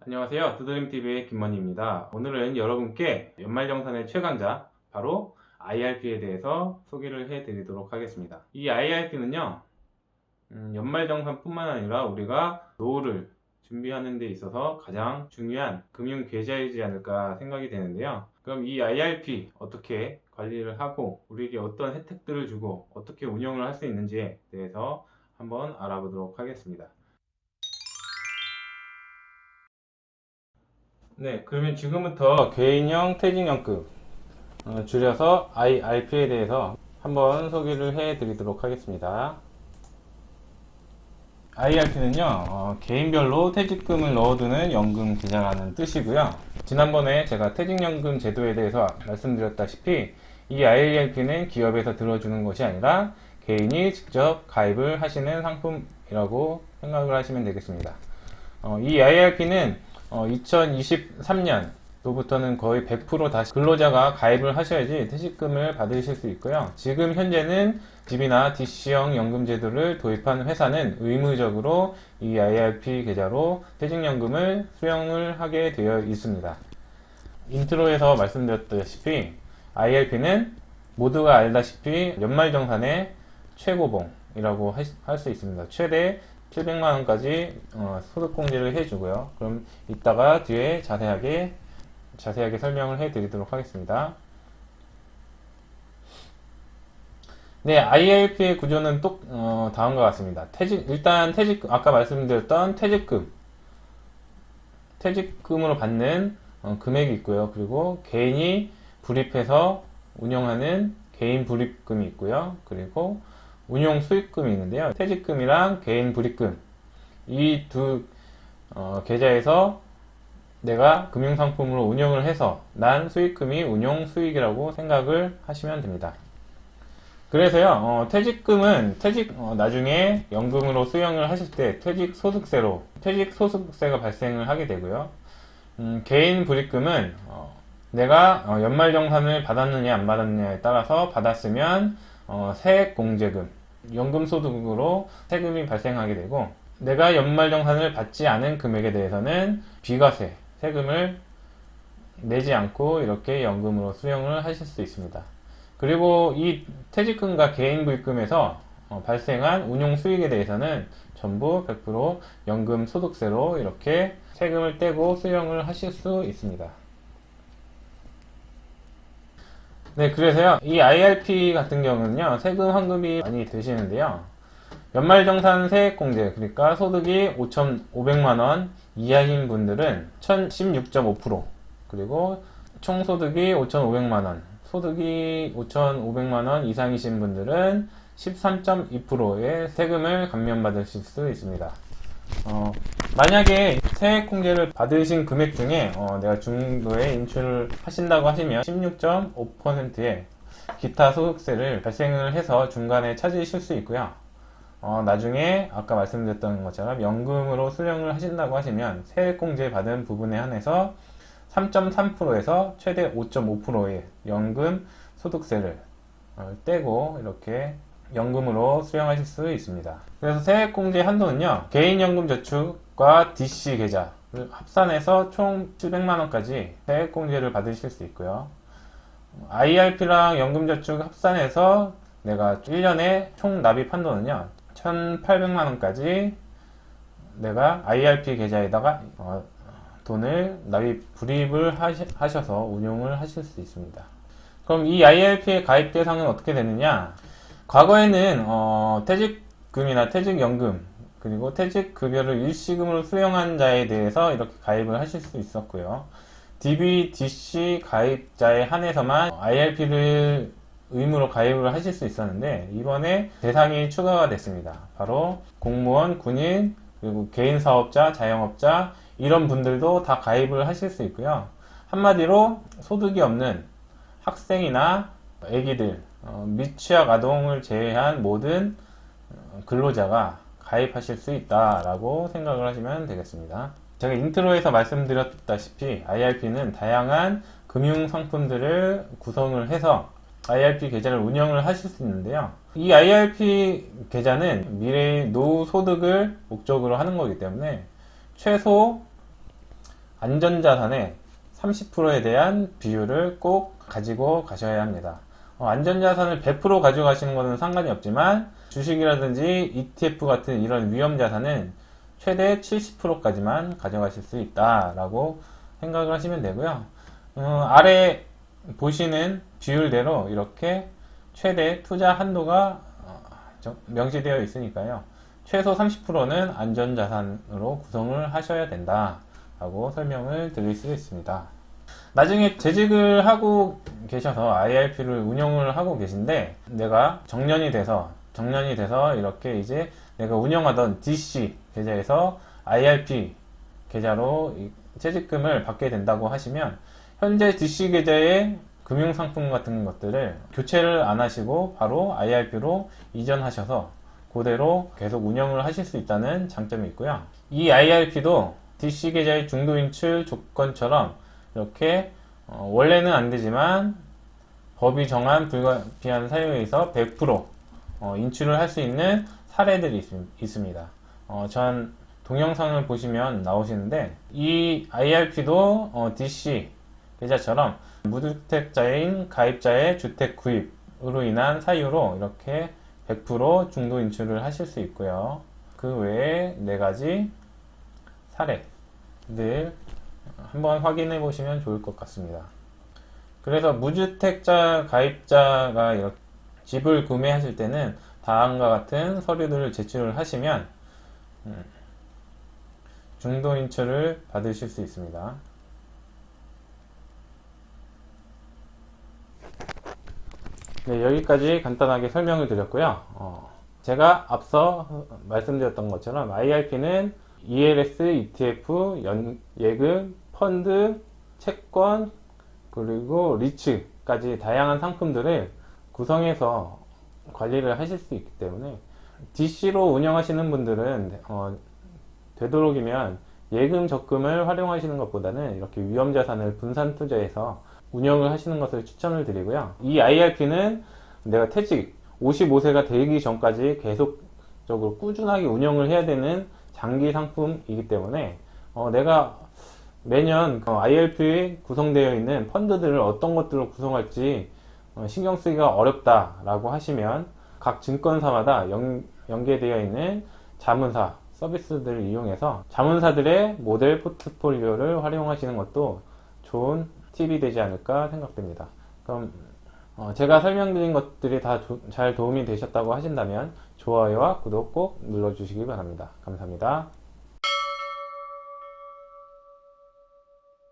안녕하세요. 두드림TV의 김만희입니다. 오늘은 여러분께 연말정산의 최강자, 바로 IRP에 대해서 소개를 해 드리도록 하겠습니다. 이 IRP는요, 음, 연말정산뿐만 아니라 우리가 노후를 준비하는 데 있어서 가장 중요한 금융 계좌이지 않을까 생각이 되는데요. 그럼 이 IRP 어떻게 관리를 하고 우리에게 어떤 혜택들을 주고 어떻게 운영을 할 수 있는지에 대해서 한번 알아보도록 하겠습니다. 네, 그러면 지금부터 개인형 퇴직연금 어, 줄여서 IRP에 대해서 한번 소개를 해드리도록 하겠습니다. IRP는요, 어, 개인별로 퇴직금을 넣어두는 연금 계좌라는 뜻이고요. 지난번에 제가 퇴직연금 제도에 대해서 말씀드렸다시피 이 IRP는 기업에서 들어주는 것이 아니라 개인이 직접 가입을 하시는 상품이라고 생각을 하시면 되겠습니다. 어, 이 IRP는 2023년도부터는 거의 100% 다시 근로자가 가입을 하셔야지 퇴직금을 받으실 수 있고요. 지금 현재는 집이나 DC형 연금 제도를 도입한 회사는 의무적으로 이 IRP 계좌로 퇴직연금을 수령을 하게 되어 있습니다. 인트로에서 말씀드렸다시피 IRP는 모두가 알다시피 연말정산의 최고봉이라고 할 수 있습니다. 최대 700만원까지 어, 소득공제를 해주고요. 그럼 이따가 뒤에 자세하게 자세하게 설명을 해드리도록 하겠습니다. 네, IRP의 구조는 또 어, 다음과 같습니다. 퇴직 일단 퇴직 아까 말씀드렸던 퇴직금 퇴직금으로 받는 어, 금액이 있고요. 그리고 개인이 불입해서 운영하는 개인 불입금이 있고요. 그리고 운용 수익금이 있는데요. 퇴직금이랑 개인 불입금 이 두 어, 계좌에서 내가 금융상품으로 운영을 해서 난 수익금이 운용 수익이라고 생각을 하시면 됩니다. 그래서요, 어, 퇴직금은 퇴직 어, 나중에 연금으로 수령을 하실 때 퇴직 소득세로 퇴직 소득세가 발생을 하게 되고요. 음, 개인 불입금은 어, 내가 어, 연말정산을 받았느냐 안 받았느냐에 따라서 받았으면 어, 세액공제금, 연금소득으로 세금이 발생하게 되고 내가 연말정산을 받지 않은 금액에 대해서는 비과세, 세금을 내지 않고 이렇게 연금으로 수령을 하실 수 있습니다. 그리고 이 퇴직금과 개인 부입금에서 어, 발생한 운용 수익에 대해서는 전부 100% 연금 소득세로 이렇게 세금을 떼고 수령을 하실 수 있습니다. 네, 그래서요, 이 IRP 같은 경우는요, 세금 환급이 많이 되시는데요. 연말정산 세액공제, 그러니까 소득이 5,500만원 이하인 분들은 1,016.5%, 그리고 총소득이 5,500만원, 소득이 5,500만원 이상이신 분들은 13.2%의 세금을 감면받으실 수 있습니다. 어, 만약에 세액 공제를 받으신 금액 중에 어, 내가 중도에 인출을 하신다고 하시면 16.5%의 기타 소득세를 발생을 해서 중간에 찾으실 수 있고요. 어, 나중에 아까 말씀드렸던 것처럼 연금으로 수령을 하신다고 하시면 세액 공제 받은 부분에 한해서 3.3%에서 최대 5.5%의 연금 소득세를 어, 떼고 이렇게 연금으로 수령하실 수 있습니다. 그래서 세액공제 한도는요, 개인연금저축과 DC 계좌를 합산해서 총 700만원까지 세액공제를 받으실 수 있고요. IRP랑 연금저축 합산해서 내가 1년에 총 납입 한도는요, 1,800만원까지 내가 IRP 계좌에다가 어, 돈을 납입, 불입을 하셔, 서 운용을 하실 수 있습니다. 그럼 이 IRP의 가입 대상은 어떻게 되느냐? 과거에는 어, 퇴직금이나 퇴직연금 그리고 퇴직급여를 일시금으로 수령한 자에 대해서 이렇게 가입을 하실 수 있었고요. DB, DC 가입자에 한해서만 IRP를 의무로 가입을 하실 수 있었는데 이번에 대상이 추가가 됐습니다. 바로 공무원, 군인, 그리고 개인 사업자, 자영업자 이런 분들도 다 가입을 하실 수 있고요. 한마디로 소득이 없는 학생이나 애기들, 어, 미취학 아동을 제외한 모든 어, 근로자가 가입하실 수 있다라고 생각을 하시면 되겠습니다. 제가 인트로에서 말씀드렸다시피 IRP는 다양한 금융 상품들을 구성을 해서 IRP 계좌를 운영을 하실 수 있는데요. 이 IRP 계좌는 미래의 노후 소득을 목적으로 하는 거기 때문에 최소 안전자산의 30%에 대한 비율을 꼭 가지고 가셔야 합니다. 어, 안전자산을 100% 가져가시는 것은 상관이 없지만 주식이라든지 ETF 같은 이런 위험 자산은 최대 70%까지만 가져가실 수 있다라고 생각을 하시면 되고요. 어, 아래 보시는 비율대로 이렇게 최대 투자 한도가 어, 저- 명시되어 있으니까요. 최소 30%는 안전자산으로 구성을 하셔야 된다라고 설명을 드릴 수 있습니다. 나중에 재직을 하고 계셔서 IRP를 운영을 하고 계신데 내가 정년이 돼서 정년이 돼서 이렇게 이제 내가 운영하던 DC 계좌에서 IRP 계좌로 이 채직금을 받게 된다고 하시면 현재 DC 계좌의 금융상품 같은 것들을 교체를 안 하시고 바로 IRP로 이전하셔서 그대로 계속 운영을 하실 수 있다는 장점이 있고요. 이 IRP도 DC 계좌의 중도 인출 조건처럼 이렇게 어, 원래는 안 되지만 법이 정한 불가피한 사유에서 100% 어, 인출을 할 수 있는 사례들이 있, 습니다 전 동영상을 보시면 나오시는데 이 IRP도 DC 계좌처럼 무주택자인 가입자의 주택 구입으로 인한 사유로 이렇게 100% 중도 인출을 하실 수 있고요. 그 외에 네 가지 사례들 한번 확인해 보시면 좋을 것 같습니다. 그래서 무주택자 가입자가 집을 구매하실 때는 다음과 같은 서류들을 제출을 하시면 음, 중도 인출을 받으실 수 있습니다. 네, 여기까지 간단하게 설명을 드렸고요. 어, 제가 앞서 말씀드렸던 것처럼 IRP는 ELS, ETF, 연, 예금, 펀드, 채권, 그리고 리츠까지 다양한 상품들을 구성해서 관리를 하실 수 있기 때문에 DC로 운영하시는 분들은 어, 되도록이면 예금 적금을 활용하시는 것보다는 이렇게 위험 자산을 분산 투자해서 운영을 하시는 것을 추천을 드리고요. 이 IRP는 내가 퇴직 55세가 되기 전까지 계속적으로 꾸준하게 운영을 해야 되는 장기 상품이기 때문에 어, 내가 매년 어, IRP에 구성되어 있는 펀드들을 어떤 것들로 구성할지 어, 신경 쓰기가 어렵다라고 하시면 각 증권사마다 연, 연계되어 있는 자문사 서비스들을 이용해서 자문사들의 모델 포트폴리오를 활용하시는 것도 좋은 팁이 되지 않을까 생각됩니다. 그럼 어, 제가 설명드린 것들이 다 잘 도움이 되셨다고 하신다면 좋아요와 구독 꼭 눌러주시기 바랍니다. 감사합니다.